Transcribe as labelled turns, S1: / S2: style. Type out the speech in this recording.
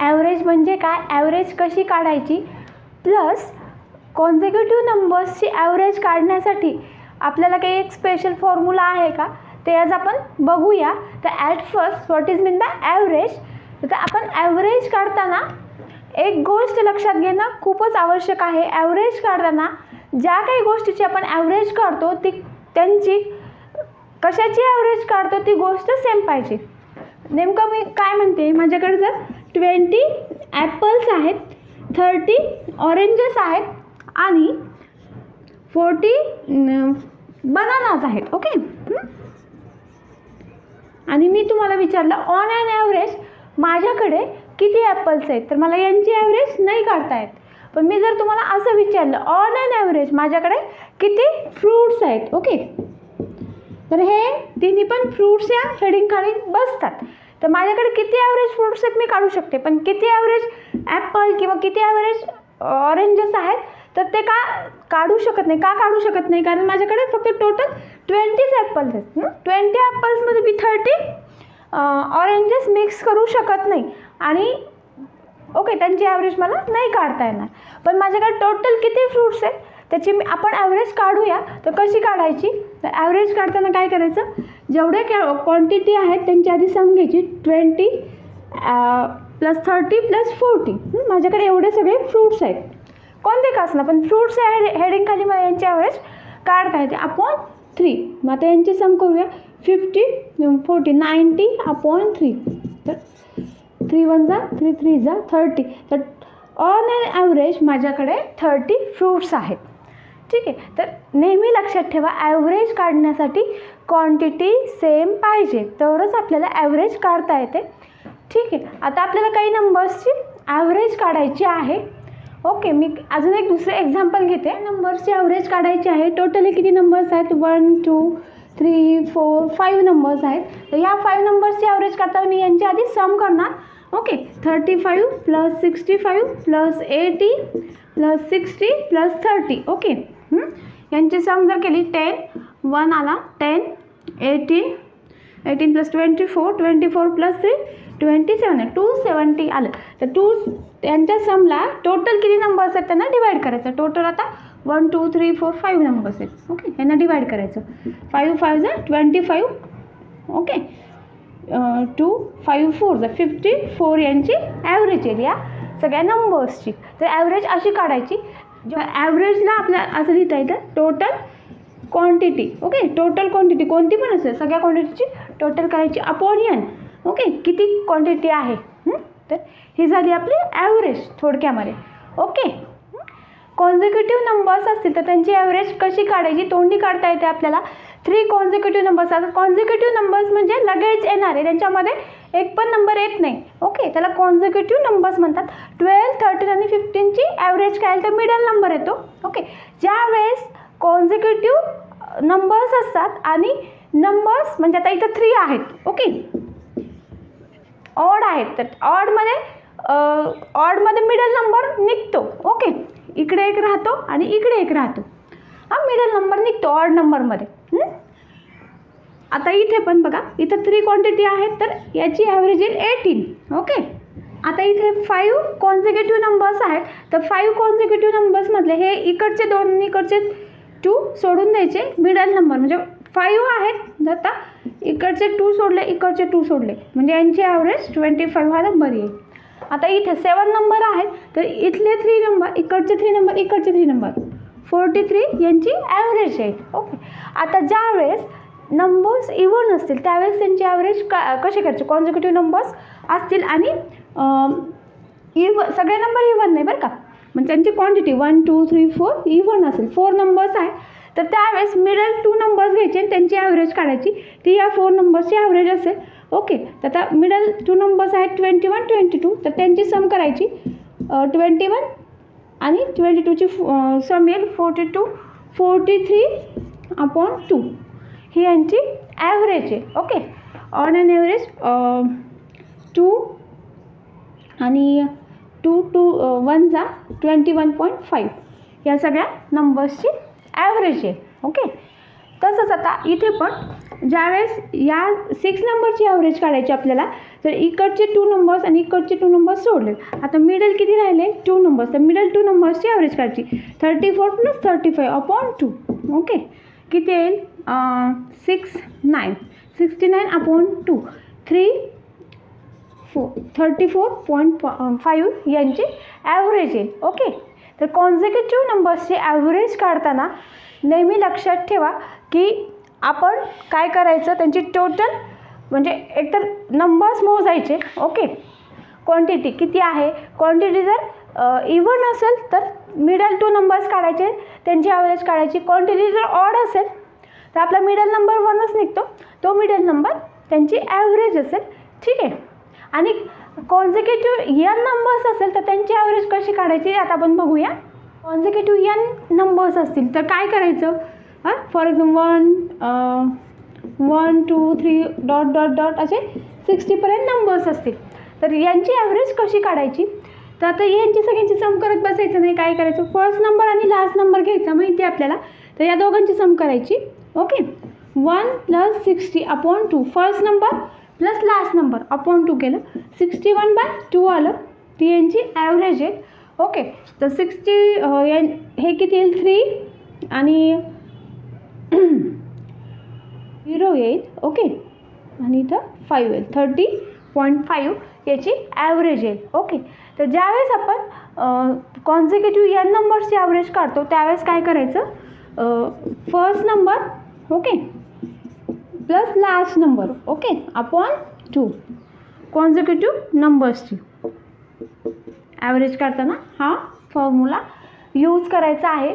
S1: Average म्हणजे काय? Average कशी काढायची? प्लस कॉन्झिक्युटिव्ह नंबर्सची ॲव्हरेज काढण्यासाठी आपल्याला काही एक स्पेशल फॉर्म्युला आहे का? ते आज आपण बघूया. तर at first what is mean by average तर आपण ॲव्हरेज काढताना एक गोष्ट लक्षात घेणं खूपच आवश्यक आहे. ॲव्हरेज काढताना ज्या काही गोष्टीची आपण ॲव्हरेज काढतो ती त्यांची कशाची ॲव्हरेज काढतो ती गोष्ट सेम पाहिजे. नेमकं मी काय म्हणते? माझ्याकडे जर ट्वेंटी ॲपल्स आहेत थर्टी ऑरेंजेस आहेत आणि फोर्टी बनानाज आहेत ओके? आणि मी तुम्हाला विचारलं ऑन ॲन ॲव्हरेज माझ्याकडे किती ॲपल्स आहेत? तर मला यांची ॲव्हरेज नाही काढता येत. पण मी जर तुम्हाला असं विचारलं ऑन ॲन ॲव्हरेज माझ्याकडे किती फ्रूट्स आहेत ओके? तर हे तिन्ही पण फ्रूट्स या हेडिंगखाली बसतात. तर माझ्याकडे किती ॲव्हरेज फ्रूट्स आहेत मी काढू शकते. पण किती ॲव्हरेज ॲपल किंवा किती ॲव्हरेज ऑरेंजेस आहेत तर ते का काढू शकत नाही का काढू शकत नाही? कारण माझ्याकडे फक्त टोटल ट्वेंटीच ॲपल्स आहेत. ट्वेंटी ॲपल्समध्ये मी थर्टी ऑरेंजेस मिक्स करू शकत नाही. आणि ओके त्यांची ॲव्हरेज मला नाही काढता येणार. पण माझ्याकडे टोटल किती फ्रूट्स आहेत? त्याची मी आपण ॲव्हरेज काढूया. तर कशी काढायची? तर ॲव्हरेज काढताना काय करायचं? जेवढे कॅ क्वांटिटी आहेत त्यांची आधी सम घ्यायची. Twenty plus thirty plus forty माझ्याकडे एवढे सगळे फ्रूट्स आहेत. कोणते का असणार पण फ्रूट्स या हेड हेडिंगखाली मला यांची ॲव्हरेज काढता येते. अपॉन थ्री मग आता यांची सम करूया. Fifty forty ninety upon three तर थ्री वन जा थ्री थ्री जा थर्टी तर ऑन ॲन ॲव्हरेज माझ्याकडे थर्टी फ्रूट्स आहेत. ठीक आहे. तर नेहमी लक्षात ठेवा ॲव्हरेज काढण्यासाठी क्वांटिटी सेम पाहिजे. तरच आपल्याला ॲव्हरेज काढता येते. ठीक आहे. आता आपल्याला काही नंबर्सची ॲव्हरेज काढायची आहे. ओके मी अजून एक दुसरं एक्झाम्पल घेते. नंबर्सची ॲव्हरेज काढायची आहे. टोटली किती नंबर्स आहेत? One two three four five numbers आहेत. तर या फाईव्ह नंबर्सची ॲव्हरेज काढताना मी यांच्या आधी सम करणार. Okay thirty five plus sixty five plus eighty plus sixty plus thirty okay यांची सम जर केली टेन वन आला ten eighteen eighteen plus twenty four twenty four plus three twenty seven आहे. Two seventy आलं. तर to यांच्या समला total किती numbers आहेत त्यांना डिवाईड करायचं. टोटल आता one two three four five numbers आहेत. ओके यांना डिवाईड करायचं. फाईव्ह फाईव्ह जर twenty five okay two five four जर फिफ्टी फोर यांची ॲव्हरेज येईल या सगळ्या नंबर्सची तर ॲव्हरेज अशी काढायची. जेव्हा ॲव्हरेजला आपल्या असं लिहिता येतं total quantity okay total quantity कोणती पण असेल सगळ्या क्वांटिटीची टोटल करायची अपॉनियन ओके किती क्वांटिटी आहे? तर ही झाली आपली ॲव्हरेज थोडक्यामध्ये ओके कॉन्झिक्युटिव्ह नंबर्स असतील तर त्यांची ॲव्हरेज कशी काढायची तोंडी काढता येते आपल्याला. थ्री कॉन्झिक्युटिव्ह नंबर्स आता कॉन्झिक्युटिव्ह नंबर्स म्हणजे लगेच येणारे त्यांच्यामध्ये एक पण नंबर येत नाही. ओके त्याला कॉन्झिक्युटिव्ह नंबर्स म्हणतात. ट्वेल्व थर्टीन आणि फिफ्टीनची ॲव्हरेज काय तर मिडल नंबर येतो. ओके ज्यावेळेस कॉन्झिक्युटिव्ह नंबर्स असतात आणि नंबर्स म्हणजे आता इथं थ्री आहेत. ओके ऑड आहेत. तर ऑडमध्ये ऑडमध्ये मिडल नंबर निघतो. ओके इकडे एक राहतो आणि इकडे एक राहतो. हा मिडल नंबर निघतो ऑड नंबरमध्ये आता इथे पण बघा इथं थ्री क्वांटिटी आहेत तर याची ॲव्हरेज येईल एटीन ओके आता इथे फाईव्ह कॉन्झिक्युटिव्ह नंबर्स आहेत तर फाईव्ह कॉन्झिक्युटिव्ह नंबर्समधले हे इकडचे दोन इकडचे टू सोडून द्यायचे मिडल नंबर म्हणजे फाईव्ह आहेत जर आता इकडचे टू सोडले इकडचे टू सोडले. म्हणजे यांची ॲव्हरेज ट्वेंटी फाईव्ह हा नंबर येईल. आता इथे सेवन नंबर आहेत तर इथले थ्री नंबर इकडचे थ्री नंबर इकडचे थ्री नंबर फोर्टी थ्री यांची ॲव्हरेज आहे ओके आता ज्यावेळेस नंबर्स इवन असतील त्यावेळेस त्यांची ॲव्हरेज का कसे करायचे? कॉन्झिक्युटिव्ह नंबर्स असतील आणि इव सगळे नंबर इवन नाही बरं का? मग त्यांची quantity one two three four even असेल. फोर नंबर्स आहे. तर त्यावेळेस मिडल टू नंबर्स घ्यायचे आणि त्यांची ॲव्हरेज काढायची. ती या फोर नंबर्सची ॲव्हरेज असेल. ओके तर आता मिडल टू नंबर्स आहेत ट्वेंटी वन ट्वेंटी टू तर त्यांची सम करायची ट्वेंटी वन आणि ट्वेंटी टूची सम येईल forty two forty three upon two ही यांची ॲव्हरेज आहे okay on an average two आणि टू टू वन जा ट्वेंटी वन पॉईंट फाईव्ह या सगळ्या नंबर्सची ॲव्हरेज आहे ओके तसंच आता इथे पण ज्यावेळेस या सिक्स नंबरची ॲव्हरेज काढायची आपल्याला तर इकडचे टू नंबर्स आणि इकडचे टू नंबर्स सोडले. आता मिडल किती राहिले? टू नंबर्स तर मिडल टू नंबर्सची ॲव्हरेज काढायची. Thirty four plus thirty five upon two okay किती येईल? Six nine sixty nine upon two three four thirty four point five यांची ॲव्हरेज आहे. ओके तर कॉन्झिक्युटिव्ह नंबर्सची ॲव्हरेज काढताना नेहमी लक्षात ठेवा की आपण काय करायचं? त्यांची टोटल म्हणजे एकतर नंबर्स मोजायचे. ओके क्वांटिटी किती आहे? क्वांटिटी जर इवन असेल तर मिडल टू नंबर्स काढायचे. त्यांची ॲव्हरेज काढायची. क्वांटिटी जर ऑड असेल तर आपला मिडल नंबर वनच निघतो. तो मिडल नंबर त्यांची ॲव्हरेज असेल. ठीक आहे? आणि कॉन्झिक्युटिव्ह यन नंबर्स असेल तर त्यांची ॲव्हरेज कशी काढायची? आता आपण बघूया. कॉन्झिक्युटिव्ह यन नंबर्स असतील तर काय करायचं? हां? For example one one two three dot dot dot असे सिक्स्टीपर्यंत नंबर्स असतील. तर यांची ॲव्हरेज कशी काढायची? तर आता यांची सगळ्यांची सम करत बसायचं नाही. काय करायचं? फर्स्ट नंबर आणि लास्ट नंबर घ्यायचा. माहिती आहे आपल्याला? तर या दोघांची सम करायची. Okay. One plus sixty upon two. First number plus last number upon two केलं. सिक्स्टी वन बाय टू आलं. ती यांची ॲव्हरेज आहे. ओके. तर सिक्स्टी हे किती येईल? थ्री. आणि झिरो येईल. ओके. आणि इथं फाईव्ह येईल. थर्टी पॉईंट फाईव्ह याची ॲव्हरेज येईल ओके. तर ज्यावेळेस आपण कॉन्झिक्युटिव्ह या नंबर्सची ॲव्हरेज काढतो त्यावेळेस काय करायचं? First number okay? Plus last number okay? Upon two consecutive नंबर्सची average काढताना हा फॉर्म्युला यूज करायचा आहे.